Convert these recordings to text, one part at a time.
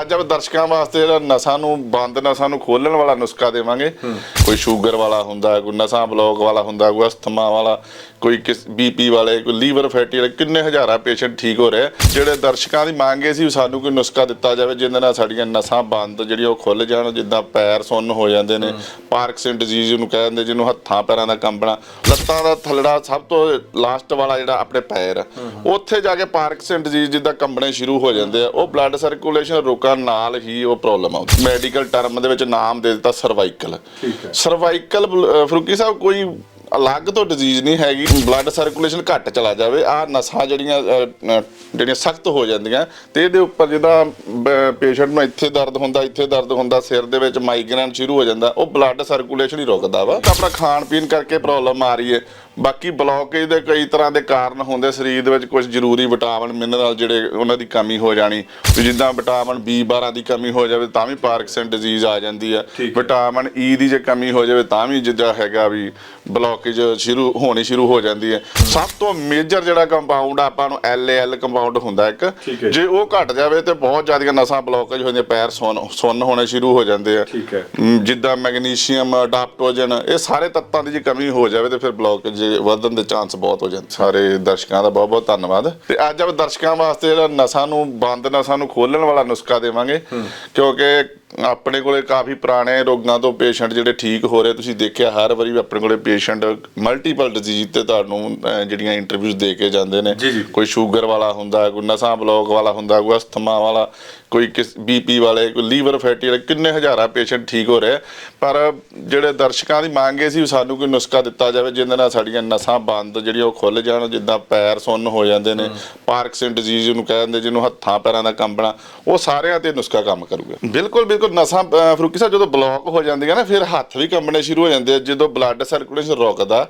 ਅੱਜ ਆਪਾਂ ਦਰਸ਼ਕਾਂ ਵਾਸਤੇ ਜਿਹੜਾ ਨਸਾਂ ਨੂੰ ਬੰਦ ਨਸਾਂ ਨੂੰ ਖੋਲਣ ਵਾਲਾ ਨੁਸਖਾ ਦੇਵਾਂਗੇ ਕੋਈ ਸ਼ੂਗਰ ਵਾਲਾ ਹੁੰਦਾ ਕੋਈ ਨਸਾਂ ਬਲੌਕ ਵਾਲਾ ਹੁੰਦਾ ਕੋਈ ਅਸਥਮਾ ਵਾਲਾ ਕੋਈ ਕਿਸ ਬੀਪੀ ਵਾਲੇ ਕੋਈ ਲੀਵਰ ਫੈਟੀ ਵਾਲੇ ਕਿੰਨੇ ਹਜ਼ਾਰਾਂ ਪੇਸ਼ੈਂਟ ਠੀਕ ਹੋ ਰਹੇ। ਜਿਹੜੇ ਦਰਸ਼ਕਾਂ ਦੀ ਮੰਗ ਸੀ ਸਾਨੂੰ ਕੋਈ ਨੁਸਖਾ ਦਿੱਤਾ ਜਾਵੇ ਜਿਹਦੇ ਨਾਲ ਸਾਡੀਆਂ ਨਸਾਂ ਬੰਦ ਜਿਹੜੀਆਂ ਉਹ ਖੁੱਲ ਜਾਣ ਜਿੱਦਾਂ ਪੈਰ ਸੁੰਨ ਹੋ ਜਾਂਦੇ ਨੇ ਪਾਰਕਸਨ ਡਿਜ਼ੀਜ਼ ਨੂੰ ਕਹਿੰਦੇ ਜਿਹਨੂੰ ਹੱਥਾਂ ਪੈਰਾਂ ਦਾ ਕੰਬਣਾ ਲੱਤਾਂ ਦਾ ਥੱਲੜਾ ਸਭ ਤੋਂ ਲਾਸਟ ਵਾਲਾ ਜਿਹੜਾ ਆਪਣੇ ਪੈਰ ਉੱਥੇ ਜਾ ਕੇ ਪਾਰਕਸਨ ਡਿਜ਼ੀਜ਼ ਜਿੱਦਾਂ ਕੰਬਣੇ ਸ਼ੁਰੂ ਹੋ ਜਾਂਦੇ ਆ ਉਹ ਬਲੱਡ ਸਰਕੂਲੇਸ਼ਨ ਰੁਕਣ ਨਾਲ ਹੀ ਉਹ ਪ੍ਰੋਬਲਮ ਆਉਂਦੀ ਮੈਡੀਕਲ ਟਰਮ ਦੇ ਵਿੱਚ ਨਾਮ ਦੇ ਦਿੱਤਾ ਸਰਵਾਈਕਲ ਠੀਕ ਹੈ। ਸਰਵਾਈਕਲ ਫਰੂਕੀ ਸਾਹਿਬ ਕੋਈ ਅਲੱਗ ਤੋਂ ਡਿਜ਼ੀਜ਼ ਨਹੀਂ ਹੈਗੀ। ਬਲੱਡ ਸਰਕੂਲੇਸ਼ਨ ਘੱਟ ਚਲਾ ਜਾਵੇ। ਆ ਨਸਾਂ ਜਿਹੜੀਆਂ ਜਿਹੜੀਆਂ ਸਖਤ ਹੋ ਜਾਂਦੀਆਂ ਤੇ ਇਹਦੇ ਉੱਪਰ ਜਿਹਦਾ ਪੇਸ਼ੈਂਟ ਨੂੰ ਇੱਥੇ ਦਰਦ ਹੁੰਦਾ ਇੱਥੇ ਦਰਦ ਹੁੰਦਾ ਸਿਰ ਦੇ ਵਿੱਚ ਮਾਈਗ੍ਰੇਨ ਸ਼ੁਰੂ ਹੋ ਜਾਂਦਾ ਉਹ ਬਲੱਡ ਸਰਕੂਲੇਸ਼ਨ ਹੀ ਰੁਕਦਾ ਵਾ। ਆਪਣਾ ਖਾਣ ਪੀਣ ਕਰਕੇ ਪ੍ਰੋਬਲਮ ਆ ਰਹੀ ਹੈ। ਬਾਕੀ ਬਲੌਕੇਜ ਦੇ ਕਈ ਤਰ੍ਹਾਂ ਦੇ ਕਾਰਨ ਹੁੰਦੇ ਸਰੀਰ ਦੇ ਵਿੱਚ ਕੁਝ ਜ਼ਰੂਰੀ ਵਿਟਾਮਿਨ ਮਿਨਰਲ ਜਿਹੜੇ ਉਹਨਾਂ ਦੀ ਕਮੀ ਹੋ ਜਾਣੀ। ਜਿੱਦਾਂ ਵਿਟਾਮਿਨ B12 ਦੀ ਕਮੀ ਹੋ ਜਾਵੇ ਤਾਂ ਵੀ ਪਾਰਕਸਨ ਡਿਜ਼ੀਜ਼ ਆ ਜਾਂਦੀ ਆ। ਵਿਟਾਮਿਨ ਈ ਦੀ ਜੇ ਕਮੀ ਹੋ ਜਾਵੇ ਤਾਂ ਵੀ ਜਿੱਦਾਂ ਹੈਗਾ ਵੀ ਬਲੌਕੇਜ ਸ਼ੁਰੂ ਹੋਣੀ ਸ਼ੁਰੂ ਹੋ ਜਾਂਦੀ ਹੈ। ਸਭ ਤੋਂ ਮੇਜਰ ਜਿਹੜਾ ਕੰਪਾਊਂਡ ਆਪਾਂ ਨੂੰ LAL ਕੰਪਾਊਂਡ ਹੁੰਦਾ ਇੱਕ। ਜੇ। ਉਹ ਘਟ ਜਾਵੇ ਤੇ ਬਹੁਤ ਜ਼ਿਆਦੀਆਂ ਨਸਾਂ ਬਲੌਕੇਜ ਹੋ ਜਾਂਦੀਆਂ ਪੈਰ ਸੁੰਨ ਸੁੰਨ ਹੋਣੇ ਸ਼ੁਰੂ ਹੋ ਜਾਂਦੇ ਆ। ਜਿੱਦਾਂ ਮੈਗਨੀਸ਼ੀਅਮ ਅਡਾਪਟੋਜਨ ਇਹ ਸਾਰੇ ਤੱਤਾਂ ਦੀ ਜੇ ਕਮੀ ਹੋ ਜਾਵੇ ਤੇ ਫਿਰ ਬਲੌਕੇਜ ਵਧਣ ਦੇ ਚਾਂਸ ਬਹੁਤ ਹੋ ਜਾਂਦੇ। ਸਾਰੇ ਦਰਸ਼ਕਾਂ ਦਾ ਬਹੁਤ ਬਹੁਤ ਧੰਨਵਾਦ। ਤੇ ਅੱਜ ਆਪਾਂ ਦਰਸ਼ਕਾਂ ਵਾਸਤੇ ਜਿਹੜਾ ਨਸਾਂ ਨੂੰ ਬੰਦ ਨਸਾਂ ਨੂੰ ਖੋਲਣ ਵਾਲਾ ਨੁਸਖਾ ਦੇਵਾਂਗੇ। ਕਿਉਂਕਿ ਆਪਣੇ ਕੋਲੇ ਕਾਫੀ ਪੁਰਾਣੇ ਰੋਗਾਂ ਤੋਂ ਪੇਸ਼ੈਂਟ ਜਿਹੜੇ ਠੀਕ ਹੋ ਰਹੇ ਤੁਸੀਂ ਦੇਖਿਆ ਹਰ ਵਾਰੀ ਆਪਣੇ ਕੋਲੇ ਪੇਸ਼ੈਂਟ ਮਲਟੀਪਲ ਡਿਜ਼ੀਜ਼ ਤੇ ਤੁਹਾਨੂੰ ਜਿਹੜੀਆਂ ਇੰਟਰਵਿਊਜ਼ ਦੇ ਕੇ ਜਾਂਦੇ ਨੇ। ਕੋਈ ਸ਼ੂਗਰ ਵਾਲਾ ਹੁੰਦਾ ਕੋਈ ਨਸਾਂ ਬਲੌਕ ਵਾਲਾ ਹੁੰਦਾ ਕੋਈ ਅਸਥਮਾ ਵਾਲਾ ਕੋਈ ਕਿਸ ਬੀਪੀ ਵਾਲੇ ਕੋਈ ਲੀਵਰ ਫੈਟੀ ਵਾਲੇ ਕਿੰਨੇ ਹਜ਼ਾਰਾਂ ਪੇਸ਼ੈਂਟ ਠੀਕ ਹੋ ਰਹੇ। ਪਰ ਜਿਹੜੇ ਦਰਸ਼ਕਾਂ ਦੀ ਮੰਗ ਇਹ ਸੀ ਸਾਨੂੰ ਕੋਈ ਨੁਸਖਾ ਦਿੱਤਾ ਜਾਵੇ ਜਿਹਦੇ ਨਾਲ ਸਾਡੀਆਂ ਨਸਾਂ ਬੰਦ ਜਿਹੜੀਆਂ ਉਹ ਖੁੱਲ ਜਾਣ ਜਿੱਦਾਂ ਪੈਰ ਸੁੰਨ ਹੋ ਜਾਂਦੇ ਨੇ ਪਾਰਕਸਨ ਡਿਜ਼ੀਜ਼ ਨੂੰ ਕਹਿੰਦੇ ਜਿਹਨੂੰ ਹੱਥਾਂ ਪੈਰਾਂ ਦਾ ਕੰਬਣਾ ਉਹ ਸਾਰਿਆਂ ਤੇ ਨੁਸਖਾ ਕੰਮ ਕਰੂਗਾ ਬਿਲਕੁਲ ਬਿਲਕੁਲ ਨਸਾਂ ਅਹ, ਫਰੂਕੀ ਸਾਹਿਬ ਜਦੋਂ ਬਲੌਕ ਹੋ ਜਾਂਦੀਆਂ ਨਾ ਫਿਰ ਹੱਥ ਵੀ ਕੰਬਣੇ ਸ਼ੁਰੂ ਹੋ ਜਾਂਦੇ ਆ ਜਦੋਂ ਬਲੱਡ ਸਰਕੂਲੇਸ਼ਨ ਰੁਕਦਾ।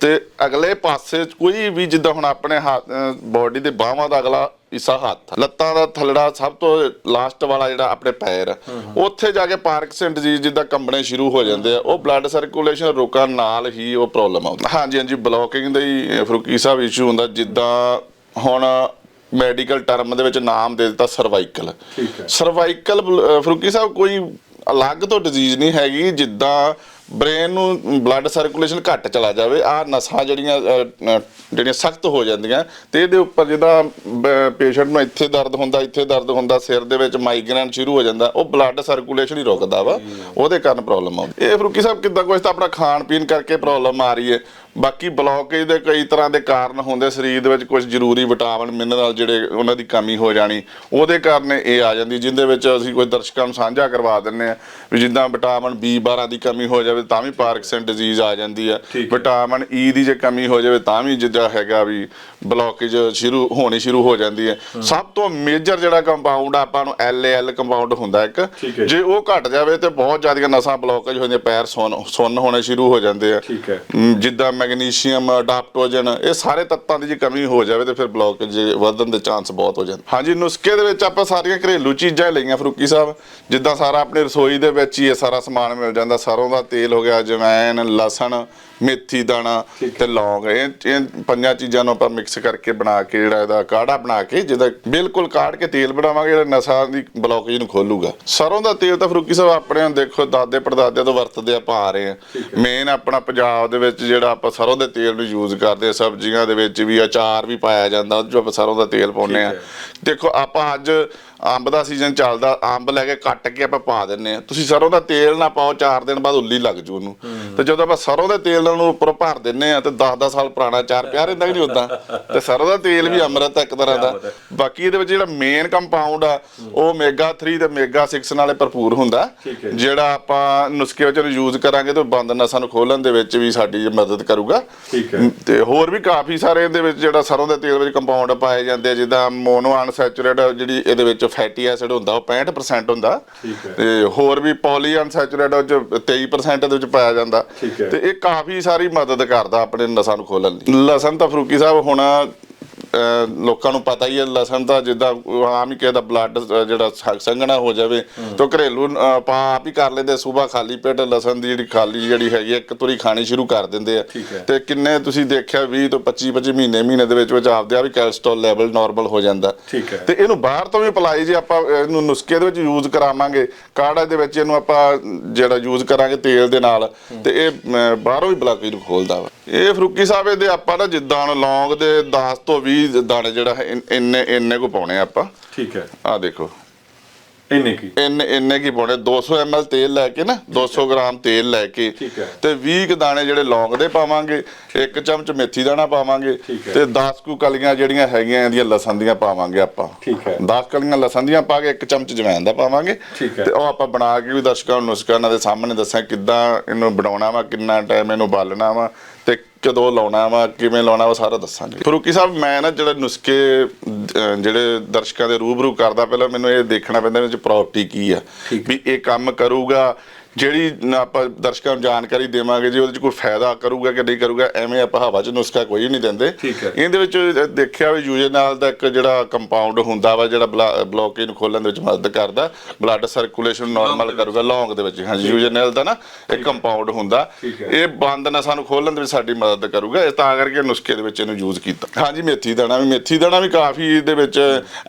ਤੇ ਅਗਲੇ ਪਾਸੇ ਕੋਈ ਵੀ ਜਿੱਦਾਂ ਹੁਣ ਆਪਣੇ ਬਾਡੀ ਦੇ ਬਾਹਾਂ ਦਾ ਅਗਲਾ ਹਿੱਸਾ ਹੱਥ ਲੱਤਾਂ ਦਾ ਥੱਲੜਾ ਸਭ ਤੋਂ ਲਾਸਟ ਵਾਲਾ ਜਿਹੜਾ ਆਪਣੇ ਪੈਰ ਆ, ਉੱਥੇ ਜਾ ਕੇ ਪਾਰਕਸਨ ਡਿਜ਼ੀਜ਼ ਜਿੱਦਾਂ ਕੰਬਣੇ ਸ਼ੁਰੂ ਹੋ ਜਾਂਦੇ ਆ ਉਹ ਬਲੱਡ ਸਰਕੂਲੇਸ਼ਨ ਰੁਕਣ ਨਾਲ ਹੀ ਉਹ ਪ੍ਰੋਬਲਮ ਆਉਂਦੀ। ਹਾਂਜੀ ਹਾਂਜੀ ਬਲੋਕਿੰਗ ਦਾ ਹੀ ਅਹ, ਫਰੂਕੀ ਸਾਹਿਬ ਇਸ਼ੂ ਹੁੰਦਾ ਜਿੱਦਾਂ ਹੁਣ ਮੈਡੀਕਲ ਟਰਮ ਦੇ ਵਿੱਚ ਨਾਮ ਦੇ ਦਿੱਤਾ ਸਰਵਾਈਕਲ। ਸਰਵਾਈਕਲ ਫਰੂਕੀ ਸਾਹਿਬ ਕੋਈ ਅਲੱਗ ਤੋਂ ਡਿਜ਼ੀਜ਼ ਨਹੀਂ ਹੈਗੀ ਜਿੱਦਾਂ ਬ੍ਰੇਨ ਨੂੰ ਬਲੱਡ ਸਰਕੂਲੇਸ਼ਨ ਘੱਟ ਚਲਾ ਜਾਵੇ ਆ ਨਸਾਂ ਜਿਹੜੀਆਂ ਜਿਹੜੀਆਂ ਸਖਤ ਹੋ ਜਾਂਦੀਆਂ ਤੇ ਇਹਦੇ ਉੱਪਰ ਜਿਹਦਾ ਪੇਸ਼ੈਂਟ ਨੂੰ ਇੱਥੇ ਦਰਦ ਹੁੰਦਾ ਇੱਥੇ ਦਰਦ ਹੁੰਦਾ ਸਿਰ ਦੇ ਵਿੱਚ ਮਾਈਗ੍ਰੇਨ ਸ਼ੁਰੂ ਹੋ ਜਾਂਦਾ ਉਹ ਬਲੱਡ ਸਰਕੂਲੇਸ਼ਨ ਹੀ ਰੁਕਦਾ ਵਾ ਉਹਦੇ ਕਾਰਨ ਪ੍ਰੋਬਲਮ ਆਉਂਦੀ। ਇਹ ਫਰੂਕੀ ਸਾਹਿਬ ਕਿੱਦਾਂ ਕੁਝ ਤਾਂ ਆਪਣਾ ਖਾਣ ਪੀਣ ਕਰਕੇ ਪ੍ਰੋਬਲਮ ਆ ਰਹੀ ਹੈ। ਬਾਕੀ ਬਲੌਕੇਜ ਦੇ ਕਈ ਤਰ੍ਹਾਂ ਦੇ ਕਾਰਨ ਹੁੰਦੇ ਸਰੀਰ ਦੇ ਵਿੱਚ ਕੁਝ ਜ਼ਰੂਰੀ ਵਿਟਾਮਿਨ ਮਿਨਰਲ ਜਿਹੜੇ ਉਹਨਾਂ ਦੀ ਕਮੀ ਹੋ ਜਾਣੀ ਉਹਦੇ ਕਾਰਨ ਇਹ ਆ ਜਾਂਦੀ ਜਿੰਦੇ ਵਿੱਚ ਅਸੀਂ ਕੋਈ ਦਰਸ਼ਕਾਂ ਨੂੰ ਸਾਂਝਾ ਕਰਵਾ ਦਿੰਨੇ ਆ ਵੀ ਜਿੱਦਾਂ ਵਿਟਾਮਿਨ B12 ਦੀ ਕਮੀ ਹੋ ਜਾਵੇ ਤਾਂ ਵੀ ਪਾਰਕਸਨ ਡਿਜ਼ੀਜ਼ ਆ ਜਾਂਦੀ ਆ। ਵਿਟਾਮਿਨ ਈ ਦੀ ਜੇ ਕਮੀ ਹੋ ਜਾਵੇ ਤਾਂ ਵੀ ਜਿੱਦਾਂ ਹੈਗਾ ਵੀ ਬਲੌਕੇਜ ਸ਼ੁਰੂ ਹੋਣੀ ਸ਼ੁਰੂ ਹੋ ਜਾਂਦੀ ਹੈ। ਸਭ ਤੋਂ ਮੇਜਰ ਜਿਹੜਾ ਕੰਪਾਊਂਡ ਆਪਾਂ ਨੂੰ LAL ਕੰਪਾਊਂਡ ਹੁੰਦਾ ਇੱਕ। ਜੇ ਉਹ ਘਟ ਜਾਵੇ ਤੇ ਬਹੁਤ ਜ਼ਿਆਦੀਆਂ ਨਸਾਂ ਬਲੌਕੇਜ ਹੋ ਜਾਂਦੀਆਂ ਪੈਰ ਸੁੰਨ ਸੁੰਨ ਹੋਣੇ ਸ਼ੁਰੂ ਹੋ ਜਾਂਦੇ ਆ। ਜਿੱਦਾਂ ਮੈਗਨੀਸ਼ੀਅਮ ਅਡਾਪਟੋਜਨ ਇਹ ਸਾਰੇ ਤੱਤਾਂ ਦੀ ਜੇ ਕਮੀ ਹੋ ਜਾਵੇ ਤੇ ਫਿਰ ਬਲੌਕੇਜ ਵਧਣ ਦੇ ਚਾਂਸ ਬਹੁਤ ਹੋ ਜਾਂਦੇ। ਹਾਂਜੀ ਨੁਸਖੇ ਦੇ ਵਿੱਚ ਆਪਾਂ ਸਾਰੀਆਂ ਘਰੇਲੂ ਚੀਜ਼ਾਂ ਹੀ ਲਈਆਂ ਫਰੂਕੀ ਸਾਹਿਬ। ਜਿੱਦਾਂ ਸਾਰਾ ਆਪਣੀ ਰਸੋਈ ਦੇ ਵਿੱਚ ਹੀ ਇਹ ਸਾਰਾ ਸਮਾਨ ਮਿਲ ਜਾਂਦਾ। ਸਰੋਂ ਦਾ ਤੇਲ ਹੋ ਗਿਆ ਜਵੈਨ ਲਸਣ ਮੇਥੀ ਦਾਣਾ ਤੇ ਲੌਂਗ। ਇਹ ਇਹ ਪੰਜਾਂ ਚੀਜ਼ਾਂ ਨੂੰ ਆਪਾਂ ਮਿਕਸ ਕਰਕੇ ਬਣਾ ਕੇ ਜਿਹੜਾ ਇਹਦਾ ਕਾੜਾ ਬਣਾ ਕੇ ਜਿਹਦਾ ਬਿਲਕੁਲ ਕਾੜ ਕੇ ਤੇਲ ਬਣਾਵਾਂਗੇ ਜਿਹੜਾ ਨਸਾਂ ਦੀ ਬਲੌਕੇਜ ਨੂੰ ਖੋਲੂਗਾ। ਸਰੋਂ ਦਾ ਤੇਲ ਤਾਂ ਫਰੂਕੀ ਸਾਹਿਬ ਆਪਣੇ ਹੁਣ ਦੇਖੋ ਦਾਦੇ ਪੜਦਾਦੇ ਤੋਂ ਵਰਤਦੇ ਆਪਾਂ ਆ ਰਹੇ ਆ ਮੇਨ ਆਪਣਾ ਪੰਜਾਬ ਦੇ ਵਿੱਚ ਜਿਹੜਾ ਆਪਾਂ ਸਰੋਂ ਦੇ ਤੇਲ ਨੂੰ ਯੂਜ਼ ਕਰਦੇ ਆ ਸਬਜ਼ੀਆਂ ਦੇ ਵਿੱਚ ਵੀ ਅਚਾਰ ਵੀ ਪਾਇਆ ਜਾਂਦਾ ਉਹ 'ਚ ਆਪਾਂ ਸਰੋਂ ਦਾ ਤੇਲ ਪਾਉਂਦੇ ਆ। ਦੇਖੋ ਆਪਾਂ ਅੱਜ ਅੰਬ ਦਾ ਸੀਜ਼ਨ ਚੱਲਦਾ ਅੰਬ ਲੈ ਕੇ ਕੱਟ ਕੇ ਆਪਾਂ ਪਾ ਦਿੰਨੇ ਆ ਤੁਸੀਂ ਸਰੋਂ ਦਾ ਤੇਲ ਨਾ ਪਾਓ 4 ਦਿਨ ਬਾਅਦ ਉੱਲੀ ਲੱਗ ਜੂ ਉਹਨੂੰ। ਤੇ ਜਦੋਂ ਆਪਾਂ ਸਰੋਂ ਦੇ ਤੇਲ ਨੂੰ ਉੱਪਰ ਭਰ ਦਿੰਨੇ ਆ ਤੇ 10-10 ਸਾਲ ਪੁਰਾਣਾ ਚਾਰ ਪਿਆ ਰਹਿੰਦਾ ਕਿ ਨਹੀਂ ਉਦਾਂ ਤੇ ਸਰੋਂ ਦਾ ਤੇਲ ਵੀ ਅੰਮ੍ਰਿਤ ਇੱਕ ਤਰ੍ਹਾਂ ਦਾ। ਬਾਕੀ ਇਹਦੇ ਵਿੱਚ ਜਿਹੜਾ ਮੇਨ ਕੰਪਾਊਂਡ ਆ ਉਹ ਓਮੇਗਾ 3 ਤੇ ਓਮੇਗਾ 6 ਨਾਲੇ ਭਰਪੂਰ ਹੁੰਦਾ। ਜਿਹੜਾ ਆਪਾਂ ਨੁਸਖੇ ਵਿੱਚ ਯੂਜ਼ ਕਰਾਂਗੇ ਤੇ ਬੰਦ ਨਸਾਂ ਨੂੰ ਖੋਲਣ ਦੇ ਵਿੱਚ ਵੀ ਸਾਡੀ ਮਦਦ ਕਰੂਗਾ। ਠੀਕ ਹੈ। ਤੇ ਹੋਰ ਵੀ ਕਾਫੀ ਸਾਰੇ ਇਹਦੇ ਵਿੱਚ ਜਿਹੜਾ ਸਰੋਂ ਦੇ ਤੇਲ ਵਿੱਚ ਕੰਪਾਊਂਡ ਪਾਏ ਜਾਂਦੇ ਆ ਜਿੱਦਾਂ ਮੋਨੋ ਅਨਸੈਚੂਰੇਟ ਜਿਹੜੀ ਇਹਦੇ ਵਿੱਚ ਫੈਟੀ ਐਸਿਡ ਹੁੰਦਾ ਉਹ 65% ਹੁੰਦਾ ਠੀਕ ਹੈ। ਤੇ ਹੋਰ ਵੀ ਪੋਲੀ ਅਨਸੈਚੂਰੇਟ ਉਹ 'ਚ 23% ਇਹਦੇ ਵਿੱਚ ਪਾਇਆ ਜਾਂਦਾ। ਤੇ ਇਹ ਕਾਫੀ ਸਾਰੀ ਮਦਦ ਕਰਦਾ ਆਪਣੇ ਨਸਾਂ ਨੂੰ ਖੋਲਣ ਲਈ ਲਸਣ ਤਾਂ ਫਰੂਕੀ ਸਾਹਿਬ ਹੁਣ ਲੋਕਾਂ ਨੂੰ ਪਤਾ ਹੀ ਹੈ ਲਸਣ ਤਾਂ ਜਿੱਦਾਂ ਆਮ ਹੀ ਕਹਿੰਦਾ ਬਲੱਡ ਜਿਹੜਾ ਸੰਘਣਾ ਹੋ ਜਾਵੇ ਤਾਂ ਘਰੇਲੂ ਆਪਾਂ ਆਪ ਹੀ ਕਰ ਲੈਂਦੇ ਸਵੇਰ ਖਾਲੀ ਪੇਟ ਲਸਣ ਦੀ ਜਿਹੜੀ ਖਾਲੀ ਜਿਹੜੀ ਹੈਗੀ ਇੱਕ ਤੁਰੀ ਖਾਣੀ ਸ਼ੁਰੂ ਕਰ ਦਿੰਦੇ ਆ। ਤੇ ਕਿੰਨੇ ਤੁਸੀਂ ਦੇਖਿਆ 20 ਤੋਂ 25 25 ਮਹੀਨੇ ਮਹੀਨੇ ਦੇ ਵਿੱਚ ਵਿੱਚ ਆਪਦੇ ਆਪ ਹੀ ਕੋਲੇਸਟ੍ਰੋਲ ਲੈਵਲ ਨਾਰਮਲ ਹੋ ਜਾਂਦਾ। ਤੇ ਇਹਨੂੰ ਬਾਹਰ ਤੋਂ ਵੀ ਅਪਲਾਈ ਜੇ ਆਪਾਂ ਇਹਨੂੰ ਨੁਸਖੇ ਦੇ ਵਿੱਚ ਯੂਜ਼ ਕਰਾਵਾਂਗੇ ਕਾੜਾ ਦੇ ਵਿੱਚ ਇਹਨੂੰ ਆਪਾਂ ਜਿਹੜਾ ਯੂਜ਼ ਕਰਾਂਗੇ ਤੇਲ ਦੇ ਨਾਲ ਤੇ ਇਹ ਬਾਹਰੋਂ ਵੀ ਬਲਾਕੇਜ ਨੂੰ ਖੋਲਦਾ ਵਾ। ਇਹ ਫਰੂਕੀ ਸਾਹਿਬ ਇਹਦੇ ਆਪਾਂ ਨਾ ਜਿੱਦਾਂ ਲੌਂਗ ਦੇ 10 ਤੋਂ 20 ਦਾਣੇ ਜਿਹੜਾ ਹੈ, ਇਨ- ਇੰਨੇ ਇੰਨੇ ਕੋ ਪਾਉਣੇ ਆ ਆਪਾਂ ਠੀਕ ਹੈ ਆ ਦੇਖੋ ਇੰਨੇ ਕੀ ਇੰਨੇ ਇੰਨੇ ਕੀ ਪਾਉਣੇ 200 ml ਤੇਲ ਲੈ ਕੇ ਨਾ 200 ਗ੍ਰਾਮ ਤੇਲ ਲੈ ਕੇ ਠੀਕ ਹੈ। ਤੇ 20 ਕੁ ਦਾਣੇ ਜਿਹੜੇ ਲੌਂਗ ਦੇ ਪਾਵਾਂਗੇ ਇੱਕ ਚਮਚ ਮੇਥੀ ਦਾਣਾ ਪਾਵਾਂਗੇ ਠੀਕ ਹੈ। ਤੇ 10 ਕੁ ਕਲੀਆਂ ਜਿਹੜੀਆਂ ਹੈਗੀਆਂ ਇਹਦੀਆਂ ਲਸਣ ਦੀਆਂ ਪਾਵਾਂਗੇ ਆਪਾਂ ਠੀਕ ਹੈ। 10 ਕਲੀਆਂ ਲਸਣ ਦੀਆਂ ਪਾ ਕੇ ਇੱਕ ਚਮਚ ਜਵੈਣ ਦਾ ਪਾਵਾਂਗੇ ਠੀਕ ਹੈ। ਤੇ ਉਹ ਆਪਾਂ ਬਣਾ ਕੇ ਵੀ ਦਰਸ਼ਕਾਂ ਨੂੰ ਨੁਸਖਾ ਇਹਨਾਂ ਦੇ ਸਾਹਮਣੇ ਦੱਸਾਂ ਕਿੱਦਾਂ ਇਹਨੂੰ ਬਣਾਉਣਾ ਵਾ ਕਿੰਨਾ ਟਾਈਮ ਇਹਨੂੰ ਬਾਲਣਾ ਵਾ ਤੇ ਕਦੋਂ ਲਾਉਣਾ ਵਾ ਕਿਵੇਂ ਲਾਉਣਾ ਵਾ ਸਾਰਾ ਦੱਸਾਂਗੇ ਫਰੂਕੀ ਸਾਹਿਬ ਮੈਂ ਨਾ ਜਿਹੜੇ ਨੁਸਖੇ ਅਹ, ਜਿਹੜੇ ਦਰਸ਼ਕਾਂ ਦੇ ਰੂਬਰੂ ਕਰਦਾ ਪਹਿਲਾਂ ਮੈਨੂੰ ਇਹ ਦੇਖਣਾ ਪੈਂਦਾ ਵਿੱਚ ਪ੍ਰਾਪਰਟੀ ਕੀ ਆ। ਵੀ ਇਹ ਕੰਮ ਕਰੂਗਾ ਜਿਹੜੀ ਆਪਾਂ ਦਰਸ਼ਕਾਂ ਨੂੰ ਜਾਣਕਾਰੀ ਦੇਵਾਂਗੇ ਜੀ ਉਹਦੇ ਚ ਕੋਈ ਫਾਇਦਾ ਕਰੂਗਾ ਕਿ ਨਹੀਂ ਕਰੂਗਾ ਐਵੇਂ ਆਪਾਂ ਹਵਾ ਚ ਨੁਸਖਾ ਕੋਈ ਨਹੀਂ ਦਿੰਦੇ। ਇਹਦੇ ਵਿੱਚ ਦੇਖਿਆ ਵੀ ਯੂਜੇ ਨਾਲ ਦਾ ਇੱਕ ਜਿਹੜਾ ਕੰਪਾਊਂਡ ਹੁੰਦਾ ਵਾ ਜਿਹੜਾ ਬਲੋਕੇਜ ਨੂੰ ਖੋਲਣ ਦੇ ਵਿੱਚ ਮਦਦ ਕਰਦਾ ਬਲੱਡ ਸਰਕੂਲੇਸ਼ਨ ਨਾਰਮਲ ਕਰੂਗਾ ਲੌਂਗ ਦੇ ਵਿੱਚ। ਹਾਂਜੀ ਯੂਜੇ ਨਾਲ ਦਾ ਨਾ ਇੱਕ ਕੰਪਾਊਂਡ ਹੁੰਦਾ। ਇਹ ਬੰਦ ਨਸਾਂ ਨੂੰ ਖੋਲਣ ਦੇ ਵਿੱਚ ਸਾਡੀ ਮਦਦ ਕਰੂਗਾ ਇਹ ਤਾਂ ਕਰਕੇ ਨੁਸਖੇ ਦੇ ਵਿੱਚ ਇਹਨੂੰ ਯੂਜ਼ ਕੀਤਾ। ਹਾਂਜੀ ਮੇਥੀ ਦਾਣਾ ਵੀ ਮੇਥੀ ਦਾਣਾ ਵੀ ਕਾਫੀ ਇਹਦੇ ਵਿੱਚ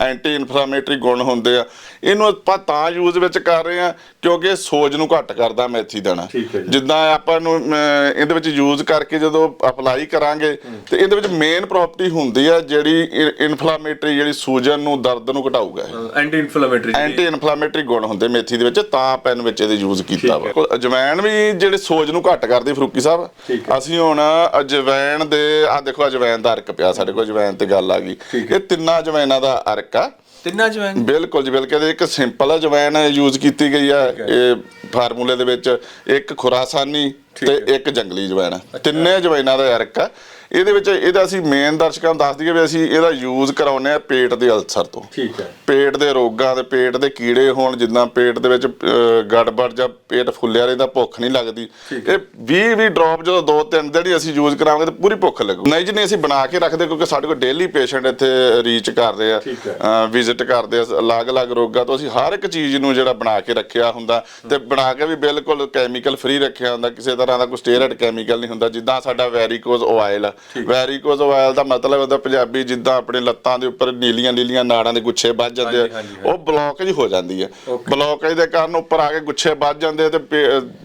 ਐਂਟੀ ਇਨਫਲਾਮੇਟਰੀ ਗੁਣ ਹੁੰਦੇ ਆ। ਇਹਨੂੰ ਆਪਾਂ ਤਾਂ ਯੂਜ਼ ਵਿੱਚ ਕਰ ਰਹੇ ਆ ਕਿਉਂਕਿ ਸੋਜ ਨੂੰ ਘੱਟ ਕਰਦਾ ਮੇਥੀ ਦਾਣਾ। ਜਿੱਦਾਂ ਆਪਾਂ ਨੂੰ ਇਹਦੇ ਵਿੱਚ ਯੂਜ਼ ਕਰਕੇ ਜਦੋਂ ਅਪਲਾਈ ਕਰਾਂਗੇ ਤੇ ਇਹਦੇ ਵਿੱਚ ਮੇਨ ਪ੍ਰੋਪਰਟੀ ਹੁੰਦੀ ਆ ਜਿਹੜੀ ਇਨਫਲਾਮੇਟਰੀ ਜਿਹੜੀ ਸੂਜਨ ਨੂੰ ਦਰਦ ਨੂੰ ਘਟਾਊਗਾ ਐਂਟੀ ਇਨਫਲੇਮੇਟਰੀ ਐਂਟੀ ਇਨਫਲਾਮੇਟਰੀ ਗੁਣ ਹੁੰਦੇ ਮੇਥੀ ਦੇ ਵਿੱਚ ਤਾਂ ਆਪਾਂ ਇਹਨੂੰ ਵਿੱਚ ਇਹਦੇ ਯੂਜ਼ ਕੀਤਾ ਵਾ। ਅਜਵਾਇਣ ਵੀ ਜਿਹੜੇ ਸੋਜ ਨੂੰ ਘੱਟ ਕਰਦੀ ਫਰੂਕੀ ਸਾਹਿਬ। ਅਸੀਂ ਹੁਣ ਅਜਵਾਇਣ ਦੇ ਆ ਦੇਖੋ ਅਜਵਾਇਣ ਦਾ ਅਰਕ ਪਿਆ ਸਾਡੇ ਕੋਲ ਅਜਵਾਇਣ ਤੇ ਗੱਲ ਆ ਗਈ। ਇਹ ਤਿੰਨਾਂ ਅਜਵਾਇਣਾਂ ਦਾ ਅਰਕ ਆ। ਤਿੰਨਾਂ ਜਵੈਨ? ਬਿਲਕੁਲ ਜੀ ਬਿਲਕੁਲ। ਇੱਕ ਸਿੰਪਲ ਅਜਵਾਇਣ ਯੂਜ਼ ਕੀਤੀ ਗਈ ਆ। ਹੈ। ਇਹ ਫਾਰਮੂਲੇ ਦੇ ਵਿੱਚ ਇੱਕ ਖੁਰਾਸਾਨੀ ਤੇ ਇੱਕ ਜੰਗਲੀ ਅਜਵਾਇਣ ਤਿੰਨੇ ਅਜਵਾਇਣਾਂ ਦਾ ਅਰਕ ਆ। ਇਹਦੇ ਵਿੱਚ ਇਹਦਾ ਅਸੀਂ ਮੇਨ ਦਰਸ਼ਕਾਂ ਨੂੰ ਦੱਸ ਦਈਏ ਵੀ ਅਸੀਂ ਇਹਦਾ ਯੂਜ਼ ਕਰਾਉਂਦੇ ਆ ਪੇਟ ਦੇ ਅਲਸਰ ਤੋਂ। ਠੀਕ ਹੈ। ਪੇਟ ਦੇ ਰੋਗਾਂ ਦੇ ਪੇਟ ਦੇ ਕੀੜੇ ਹੋਣ ਜਿੱਦਾਂ ਪੇਟ ਦੇ ਵਿੱਚ ਗੜਬੜ ਜਾਂ ਪੇਟ ਫੁੱਲਿਆ ਰਹਿੰਦਾ ਭੁੱਖ ਨਹੀਂ ਲੱਗਦੀ। ਇਹ 20 20 ਡ੍ਰੌਪ ਜਦੋਂ ਦੋ ਤਿੰਨ ਦਿਨ ਹੀ ਅਸੀਂ ਯੂਜ਼ ਕਰਾਵਾਂਗੇ ਤਾਂ ਪੂਰੀ ਭੁੱਖ ਲੱਗੂ। ਨਹੀਂ ਜੀ ਨਹੀਂ ਅਸੀਂ ਬਣਾ ਕੇ ਰੱਖਦੇ ਕਿਉਂਕਿ ਸਾਡੇ ਕੋਲ ਡੇਲੀ ਪੇਸ਼ੈਂਟ ਇੱਥੇ ਰੀਚ ਕਰਦੇ ਆ। ਹੈ। ਵਿਜ਼ਿਟ ਕਰਦੇ ਆ ਅਲੱਗ-ਅਲੱਗ ਰੋਗਾਂ ਤੋਂ। ਅਸੀਂ ਹਰ ਇੱਕ ਚੀਜ਼ ਨੂੰ ਜਿਹੜਾ ਬਣਾ ਕੇ ਰੱਖਿਆ ਹੁੰਦਾ ਤੇ ਬਣਾ ਕੇ ਵੀ ਬਿਲਕੁਲ ਕੈਮੀਕਲ ਫ੍ਰੀ ਰੱਖਿਆ ਹੁੰਦਾ ਕਿਸੇ ਤਰ੍ਹਾਂ ਦਾ ਕੋਈ ਸਟੇਰੋਇਡ ਕੈਮੀਕਲ ਨਹੀਂ ਹੁੰਦਾ ਜਿੱਦਾਂ ਸਾਡਾ ਵੈਰੀਕੋਜ਼ ਆਇਲ ਵੈਰੀਕੋਜ਼ ਆਇਲ ਦਾ ਮਤਲਬ ਹੁੰਦਾ ਪੰਜਾਬੀ ਜਿੱਦਾਂ ਆਪਣੇ ਲੱਤਾਂ ਦੇ ਉੱਪਰ ਨੀਲੀਆਂ ਨੀਲੀਆਂ ਨਾੜਾਂ ਦੇ ਗੁੱਛੇ ਵੱਜ ਜਾਂਦੇ ਆ ਉਹ ਬਲੌਕੇਜ ਹੋ ਜਾਂਦੀ ਹੈ. ਬਲੌਕੇਜ ਦੇ ਕਾਰਨ ਉੱਪਰ ਆ ਕੇ ਗੁੱਛੇ ਵੱਜ ਜਾਂਦੇ ਤੇ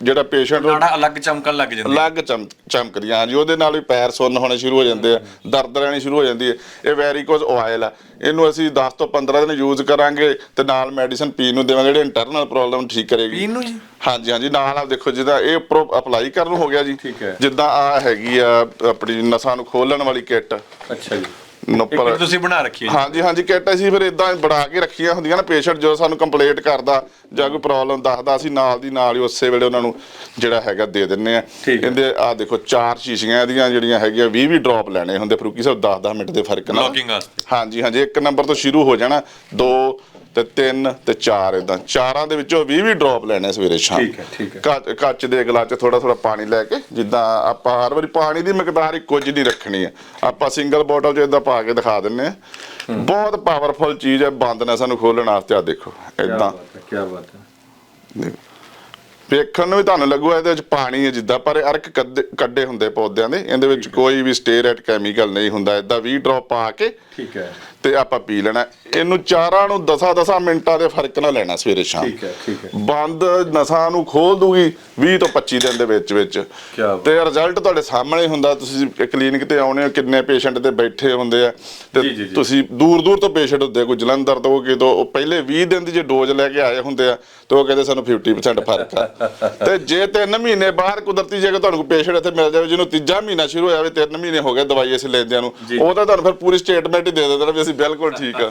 ਜਿਹੜਾ ਪੇਸ਼ੈਂਟ ਨਾੜਾ ਅਲੱਗ ਚਮਕਣ ਲੱਗ ਜਾਂਦੀ ਅਲੱਗ ਚਮ ਚਮਕਦੀਆਂ ਹਾਂਜੀ ਉਹਦੇ ਨਾਲ ਵੀ ਪੈਰ ਸੁੰਨ ਹੋਣੇ ਸ਼ੁਰੂ ਹੋ ਜਾਂਦੇ ਆ ਦਰਦ ਰਹਿਣੀ ਸ਼ੁਰੂ ਹੋ ਜਾਂਦੀ ਹੈ ਇਹ ਵੈਰੀਕੋਜ਼ ਆਇਲ ਆ। ਇਹਨੂੰ ਅਸੀਂ 10 ਤੋਂ 15 ਦਿਨ ਯੂਜ਼ ਕਰਾਂਗੇ ਤੇ ਨਾਲ ਮੈਡੀਸਨ ਪੀਣ ਨੂੰ ਦੇਵਾਂਗੇ ਜਿਹੜੇ ਇੰਟਰਨਲ ਪ੍ਰੋਬਲਮ ਠੀਕ ਕਰੇਗੀ। ਪੀਣ ਨੂੰ ਜੀ? ਹਾਂਜੀ ਹਾਂਜੀ। ਨਾਲ ਆ ਦੇਖੋ ਜਿੱਦਾਂ ਇਹ ਉੱਪਰੋਂ ਅਪਲਾਈ ਕਰਨ ਨੂੰ ਹੋ ਗਿਆ ਜੀ। ਠੀਕ ਹੈ। ਜਿੱਦਾਂ ਆ ਹੈਗੀ ਆ ਆਪਣੀ ਨਸਾਂ ਨੂੰ ਖੋਲਣ ਵਾਲੀ ਕਿੱਟ। ਅੱਛਾ ਜੀ। ਨੁੱਪਰ ਤੁਸੀਂ ਬਣਾ ਰੱਖੀ ਹੈ ਹਾਂਜੀ ਹਾਂਜੀ। ਕਿੱਟ ਅਸੀਂ ਫਿਰ ਇਦਾਂ ਬਣਾ ਕੇ ਰੱਖੀਆਂ ਹੁੰਦੀਆਂ ਨਾ। ਪੇਸ਼ੈਂਟ ਜਦੋਂ ਸਾਨੂੰ ਕੰਪਲੇਂਟ ਕਰਦਾ ਜਾਂ ਕੋਈ ਪ੍ਰੋਬਲਮ ਦੱਸਦਾ ਅਸੀਂ ਨਾਲ ਦੀ ਨਾਲ ਹੀ ਉਸੇ ਵੇਲੇ ਉਹਨਾਂ ਨੂੰ ਜਿਹੜਾ ਹੈਗਾ ਦੇ ਦਿੰਨੇ ਆ। ਇਹਦੇ ਆ ਦੇਖੋ ਚਾਰ ਸ਼ੀਸ਼ੀਆਂ ਇਹਦੀਆਂ ਜਿਹੜੀਆਂ ਹੈਗੀਆਂ 20 20 ਡ੍ਰੌਪ ਲੈਣੇ ਹੁੰਦੇ। ਫਰੂਕੀ ਸਾਹਿਬ 10 10 ਮਿੰਟ ਦੇ ਫ਼ਰਕ ਨਾਲ। ਵਾਸਤੇ। ਹਾਂਜੀ ਹਾਂਜੀ। ਇੱਕ ਨੰਬਰ ਤੋਂ ਸ਼ੁਰੂ ਹੋ ਜਾਣਾ। 2 ਤੇ 3 ਤੇ 4 ਇਦਾਂ ਚਾਰਾਂ ਦੇ ਵਿੱਚੋਂ 20 20 ਡ੍ਰੌਪ ਲੈਣੇ ਸਵੇਰੇ ਸ਼ਾਮ। ਠੀਕ ਹੈ, ਠੀਕ ਹੈ। ਕੱਚ ਦੇ ਗਲਾਸ 'ਚ ਥੋੜਾ ਥੋੜਾ ਪਾਣੀ ਲੈ ਕੇ ਜਿੱਦਾਂ ਆਪਾਂ ਹਰ ਵਾਰੀ ਪਾਣੀ ਦੀ ਮਿਕਦਾਰ ਇੱਕੋ ਜਿਹੀ ਨਹੀਂ ਰੱਖਣੀ ਹੈ ਆਪਾਂ ਸਿੰਗਲ ਬੋਟਲ 'ਚ ਇਦਾਂ ਪਾ ਕੇ ਦਿਖਾ ਦਿੰਨੇ ਆ। ਬਹੁਤ ਪਾਵਰਫੁਲ ਚੀਜ਼ ਹੈ ਬੰਦ ਨੇ ਸਾਨੂੰ ਖੋਲਣ ਵਾਸਤੇ। ਆ ਦੇਖੋ ਇਦਾਂ ਕੀ ਬਾਤ ਹੈ ਵੇਖਣ ਨੂੰ ਵੀ ਤੁਹਾਨੂੰ ਲੱਗੂਗਾ ਇਹਦੇ ਵਿੱਚ ਪਾਣੀ ਹੈ ਜਿੱਦਾਂ ਪਰ ਅਰਕ ਕੱਢੇ ਹੁੰਦੇ ਪੌਦਿਆਂ ਦੇ। ਇਹਦੇ ਵਿੱਚ ਕੋਈ ਵੀ ਸਟੇਰੇਟ ਕੈਮੀਕਲ ਨਹੀਂ ਹੁੰਦਾ। ਇਦਾਂ 20 ਡ੍ਰੌਪ ਪਾ ਕੇ ਠੀਕ ਹੈ। ਤੇ ਆਪਾਂ ਪੀ ਲੈਣਾ। ਇਹਨੂੰ ਚਾਰਾਂ ਨੂੰ 10 10 ਮਿੰਟਾਂ ਦੇ ਫ਼ਰਕ ਨਾਲ ਲੈਣਾ ਸਵੇਰੇ ਸ਼ਾਮ। ਠੀਕ ਹੈ ਠੀਕ ਹੈ। ਬੰਦ ਨਸਾਂ ਨੂੰ ਖੋਲ ਦੂਗੀ 20 ਤੋਂ 25 ਦਿਨ ਦੇ ਵਿੱਚ ਵਿੱਚ। ਤੇ ਰਿਜ਼ਲਟ ਤੁਹਾਡੇ ਸਾਹਮਣੇ ਹੁੰਦਾ। ਤੁਸੀਂ ਕਲੀਨਿਕ ਤੇ ਆਉਣੇ ਹੋ ਕਿੰਨੇ ਪੇਸ਼ੈਂਟ ਤੇ ਬੈਠੇ ਹੁੰਦੇ ਆ। ਤੇ। ਤੁਸੀਂ ਦੂਰ ਦੂਰ ਤੋਂ ਪੇਸ਼ੈਂਟ ਹੁੰਦੇ ਕੋਈ ਜਲੰਧਰ ਤੋਂ ਕਿਤੋਂ ਉਹ ਪਹਿਲੇ 20 ਦਿਨ ਦੀ ਜੇ ਡੋਜ਼ ਲੈ ਕੇ ਆਏ ਹੁੰਦੇ ਆ ਤੇ ਉਹ ਕਹਿੰਦੇ ਸਾਨੂੰ 50% ਫ਼ਰਕ ਆ। ਤੇ ਜੇ 3 ਮਹੀਨੇ ਬਾਅਦ ਕੁਦਰਤੀ ਜੇ ਤੁਹਾਨੂੰ ਪੇਸ਼ੈਂਟ ਇੱਥੇ ਮਿਲ ਜਾਵੇ ਜਿਹਨੂੰ ਤੀਜਾ ਮਹੀਨਾ ਸ਼ੁਰੂ ਹੋਇਆ ਵੀ 3 ਮਹੀਨੇ ਹੋ ਗਏ ਦਵਾਈ ਅਸੀਂ ਲੈਂਦਿਆਂ ਨੂੰ। ਉਹ ਤਾਂ ਤੁਹਾਨੂੰ ਫਿਰ ਪੂਰੀ ਸਟੇਟਮੈਂਟ ਹੀ ਦੇ ਦਿੰਦੇ ਨੇ ਵੀ ਬਿਲਕੁਲ ਠੀਕ ਆ।